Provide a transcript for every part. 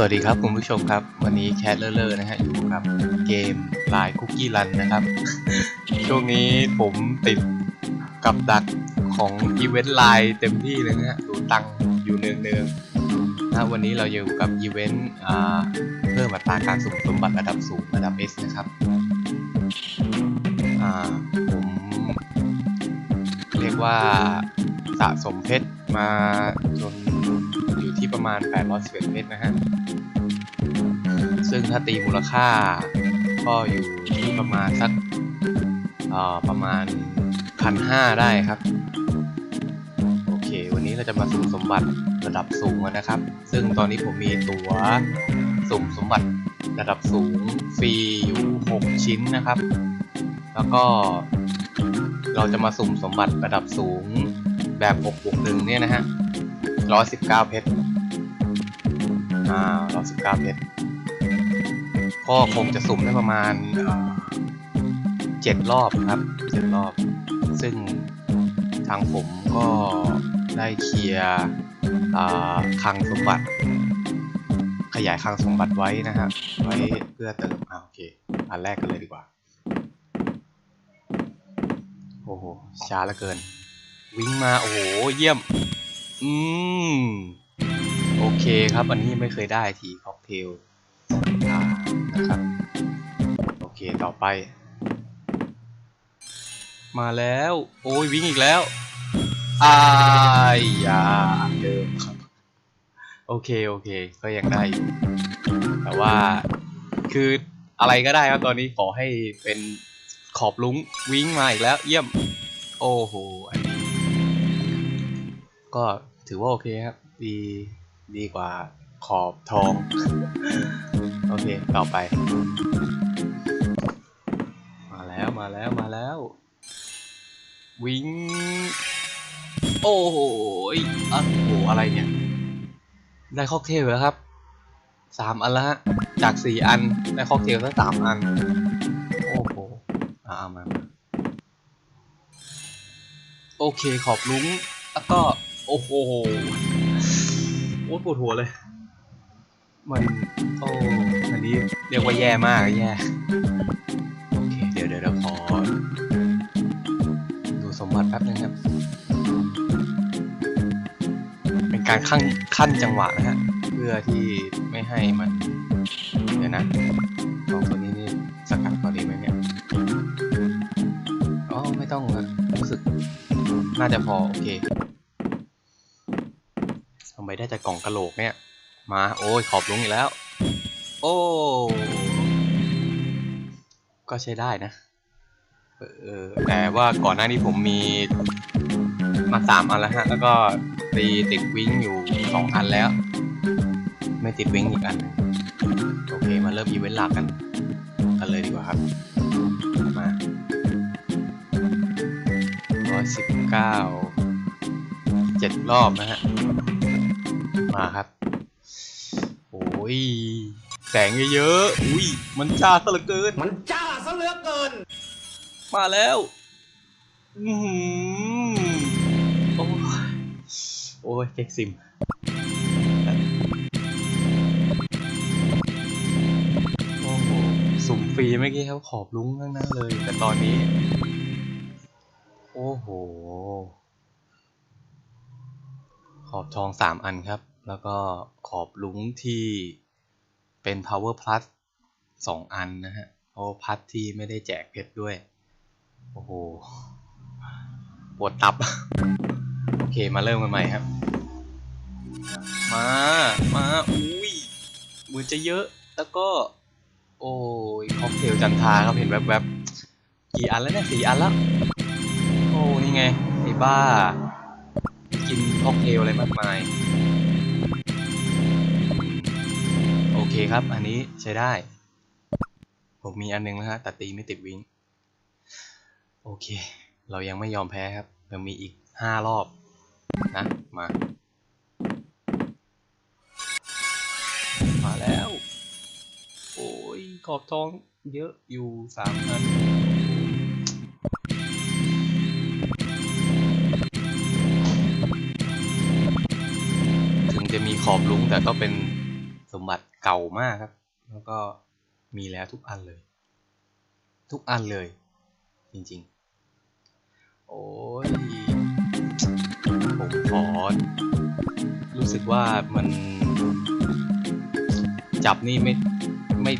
สวัสดีครับคุณผู้ชมครับ วันนี้แคทเลอร์เลอร์นะฮะอยู่กับเกมลายคุกกี้รันนะครับ ช่วงนี้ผมติดกับดักของอีเวนต์ไลน์เต็มที่เลยนะฮะดูตังอยู่เนืองๆนะวันนี้เราอยู่กับอีเวนต์เพิ่มอัตราการสุ่มสมบัติระดับสูงระดับ S นะครับผมเรียกว่าสะสมเพชรมาจน ที่ประมาณ811เพชรนะฮะ ซึ่งถ้าตีมูลค่า ก็อยู่ที่ประมาณสักประมาณพันห้าได้ครับ โอเค วันนี้เราจะมาสุ่มสมบัติระดับสูงกันนะครับ ซึ่งตอนนี้ผมมีตั๋วสุ่มสมบัติระดับสูงฟรีอยู่ 6 ชิ้นนะครับ แล้วก็เราจะมาสุ่มสมบัติระดับสูงแบบ6บวกหนึ่งเนี่ยนะฮะ119 เพชร อ่า119เพชรก็คงจะสุ่มได้ประมาณเจ็ดรอบครับเจ็ดรอบ ซึ่งทางผมก็ได้เคลียร์อ่าคลังสมบัติ ขยายคลังสมบัติไว้นะฮะไว้เพื่อเติมอ่าโอเคอันแรกกันเลยดีกว่า โอ้โหช้าเหลือเกิน วิ่งมา โอ้โห เยี่ยม อืม โอเคครับ อันนี้ไม่เคยได้ทีค็อกเทลนะครับ โอเคต่อไป มาแล้ว โอ้ยวิ่งอีกแล้วอายยาเดิมครับ โอเค โอเค ก็ยังได้ แต่ว่าคืออะไรก็ได้ครับ ตอนนี้ขอให้เป็นขอบลุงวิ่งมาอีกแล้ว เยี่ยม โอ้โห อันนี้ ก็ถือว่าโอเคครับดี ดีกว่าขอบทอง โอเค ต่อไป มาแล้วมาแล้วมาแล้ว วิ่ง โอ้โหยอะโอ้โหอะไรเนี่ย ได้ค็อกเทลแล้วครับสามอันแล้วฮะ จากสี่อัน ได้ค็อกเทลทั้งสามอัน โอ้โหอะเอามามาโอเคขอบลุ้ง แล้วก็ โอ้โห โอ้ปวดหัวเลย มันโอ้อันนี้เรียกว่าแย่มากแย่โอเคเดี๋ยวเดี๋ยวเราขอดูสมบัติแป๊บนึงครับ เป็นการขั้นขั้นจังหวะนะฮะเพื่อที่ไม่ให้มันเดี๋ยวนะสองตัวนี้นี่สกัดพอดีไหมเนี่ยอ๋อไม่ต้องอะรู้สึกน่าจะพอโอเคทำ ไมได้จากกล่องกระโหลกเนี่ย มาโอ้ยขอบลุงอีกแล้ว โอ้ก็ใช้ได้นะเออแต่ว่าก่อนหน้านี้ผมมีมาสามอันแล้วฮะ แล้วก็ตีติดวิ้งอยู่สองอันแล้ว ไม่ติดวิ้งอีกอัน โอเค มาเริ่มอีเวนต์หลักกัน กันเลยดีกว่าครับ มาร้อยสิบเก้าเจ็ดรอบนะฮะ มาครับ โอ้ย แสงเยอะๆอุ้ย มันจ้าซะเหลือเกิน มันจ้าซะเหลือเกิน มาแล้วอือหือโอ้ยโอ้ยเก๊กซิมโอ้โหสุ่มฟรีเมื่อกี้เขาขอบลุ้งทั้งนั้นเลย แต่ตอนนี้ โอ้โห ขอบทองสามอันครับ แล้วก็ขอบลุ้งที่เป็น power plus สองอันนะฮะ power plus ที่ไม่ได้แจกเพชรด้วย โอ้โห ปวดตับ โอเคมาเริ่มกันใหม่ครับ มา มา อุ้ยมือจะเยอะ แล้วก็ โอ้ยค็อกเทลจันทาครับเห็นแวบๆ กี่อันแล้วเนี่ยสี่อันแล้ว โอ้ นี่ไงไอ้บ้า กินค็อกเทลอะไรมากมาย คครับ อันนี้ใช้ได้ ผมมีอันหนึงแล้วฮะแต่ตีไม่ติดวิงโอเค เรายังไม่ยอมแพ้ครับยังมีอีกห้ารอบนะมา มาแล้ว โอ้ยขอบทองเยอะอยู่สามอันถึงจะมีขอบลุ้งแต่ก็เป็น บัติเก่ามากครับ แล้วก็มีแล้วทุกอันเลย ทุกอันเลย จริงๆ โอ้ยผมขอรู้สึกว่ามันจับนี่ไม่ไม่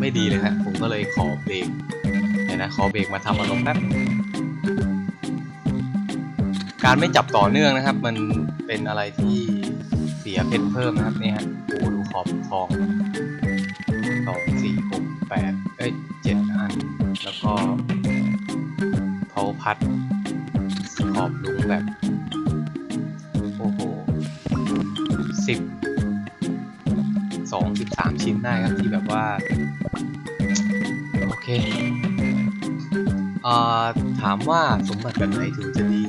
ไม่ดีเลยฮะผมก็เลยขอเบรกเดี๋ยวนะขอเบรกมาทำอารมณ์แป๊บการไม่จับต่อเนื่องนะครับ มันเป็นอะไรที่เสียเพชรเพิ่มนะครับเนี่ยฮะโอ้โขอบทองสองสี่หกแปดเอ้ยเจ็ดอัน แล้วก็เผาพัด ขอบลุงแบบโอ้โหสิบสองสิบสามชิ้นได้ครับที่แบบว่า โอเค เอ่อ ถามว่าสมบัติแบบไหนถึงจะดี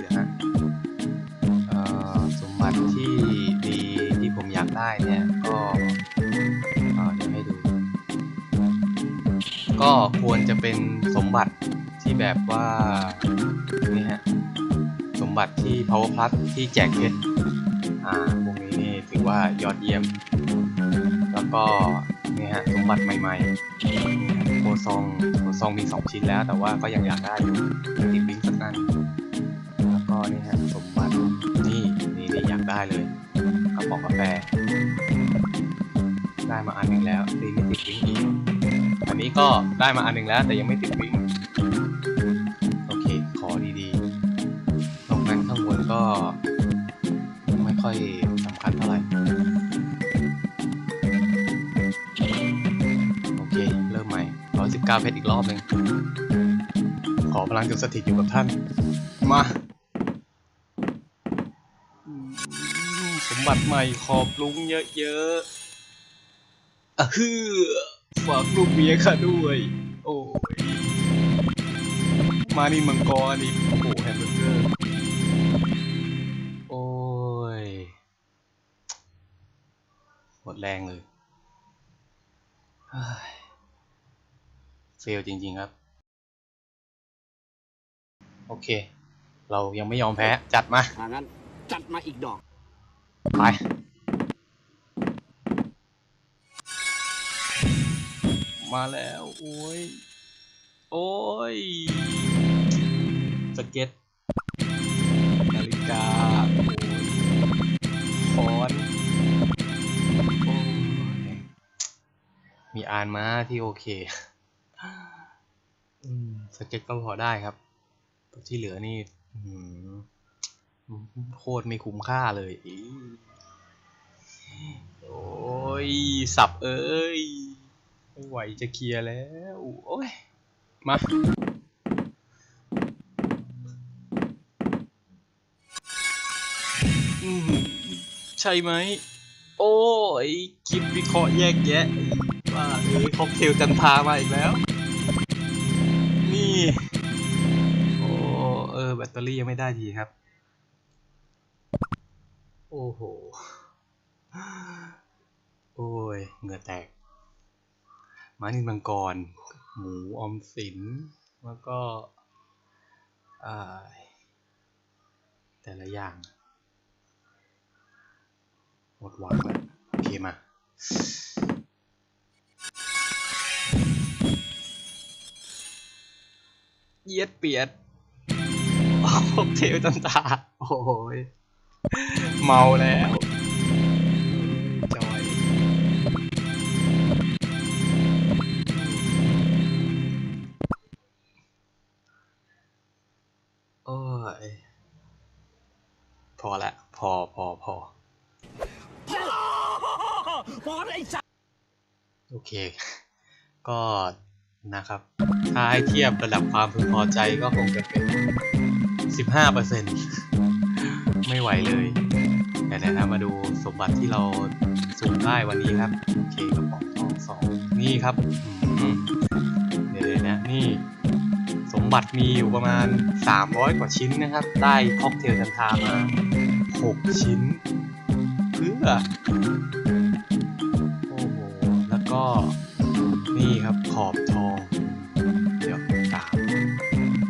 ควรจะเป็นสมบัติที่แบบว่านี่ฮะสมบัติที่ power plus ที่แจกเพชรอ่าพวกนี้นี่ถือว่ายอดเยี่ยม แล้วก็นี่ฮะสมบัติใหม่ๆโคซองโคซองมี 2 ชิ้นแล้ว แต่ว่าก็ยังอยากได้อยู่ติดบิงสักอันแล้วก็นี่ฮะสมบัตินี่นี่นี่อยากได้เลยกระป๋องกาแฟ ได้มาอันหนึ่งแล้วตีไม่ติดบิงอีก อันนี้ก็ได้มาอันหนึ่งแล้วแต่ยังไม่ติดบิงโอเค ขอดีๆนอกนั้นข้างบนก็ไม่ค่อยสำคัญเท่าไหร่ โอเค เริ่มใหม่ 119 เพชรอีกรอบหนึ่งขอพลังจงสถิตอยู่กับท่าน มาอืมสมบัติใหม่ขอบลุงเยอะๆอะฮือ ฝากลูกเมียข้าด้วย โอ้ยมานี่มังกรนี่โอ้โหแฮมเบอร์เกอร์ โอ้ยหมดแรงเลยเฮ้ยเฟลจริง ๆ ครับ โอเค เรายังไม่ยอมแพ้ จัดมาถ้างั้น จัดมาอีกดอก ไป มาแล้ว โอ้ย โอ้ย สเก็ต นาฬิกาโอ้ยค้อนโอ้ยมีอ่านมาที่โอเคสเก็ตก็พอได้ครับ ที่เหลือนี่โคตรไม่คุ้มค่าเลยอีโอ้ย สับเอ้ย ไม่ไหวจะเคลียร์แล้ว โอ้ย มาอืมใช่ไหม โอ้ยคลิปวิเคราะห์แยกแยะว่าเอ้ยค็อกเทลจันทามาอีกแล้ว นี่ โอ้เออ แบตเตอรี่ยังไม่ได้ทีครับ โอ้โห โอ้ย เหงื่อแตก ม้านินมังกร หมูอมสิน แล้วก็อ่าแต่ละอย่าง หมดหวังแล้วโอเคมาเยียดเปียดค็อกเทลจันตา โอ้ยเมาแล้ว ยพอละ พอพอพอพอไอ้สัสโอเค ก็นะครับ ถ้าให้เทียบระดับความพึงพอใจก็คงจะเป็น 15%ไม่ไหวเลยแต่แต่ถ้ามาดูสมบัติที่เราสุ่มได้วันนี้ครับ โอเคกระป๋องทองสองนี่ครับเดี๋ยวนะ นี่ มบัติมีอยู่ประมาณ 300 กว่าชิ้นนะครับ ได้ค็อกเทลจันทามา 6 ชิ้น เพื่อ โอ้โห แล้วก็ นี่ครับขอบทอง เดี๋ยวสาม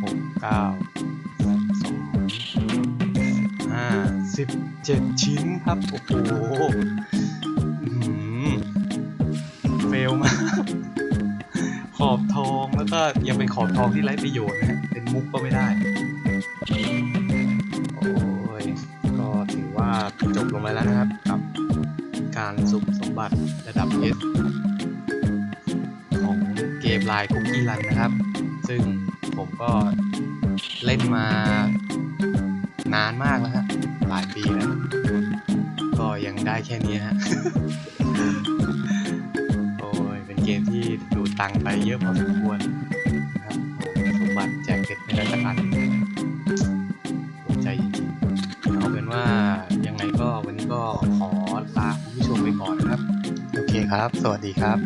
หกเก้าสองห้าสิบเจ็ดชิ้นครับ โอ้โห ยังเป็นขอบทองที่ไร้ประโยชน์นะฮะเป็นมุกก็ไม่ได้ โอ้ย ก็ถือว่าจบลงไปแล้วนะครับ กับการสุ่มสมบัติระดับ S ของเกมลายคุกกี้รันนะครับ ซึ่งผมก็เล่นมานานมากแล้วฮะ หลายปีแล้ว ก็ยังได้แค่นี้ฮะโอ้ยเป็นเกมที่ดูตังค์ไปเยอะพอสมควร บัติแจกเพชรไม่ได้สักอันภูมิใจจริงๆเอาเป็นว่ายังไงก็วันนี้ก็ขอลาคุณผู้ชมไปก่อนนะครับ โอเคครับ สวัสดีครับ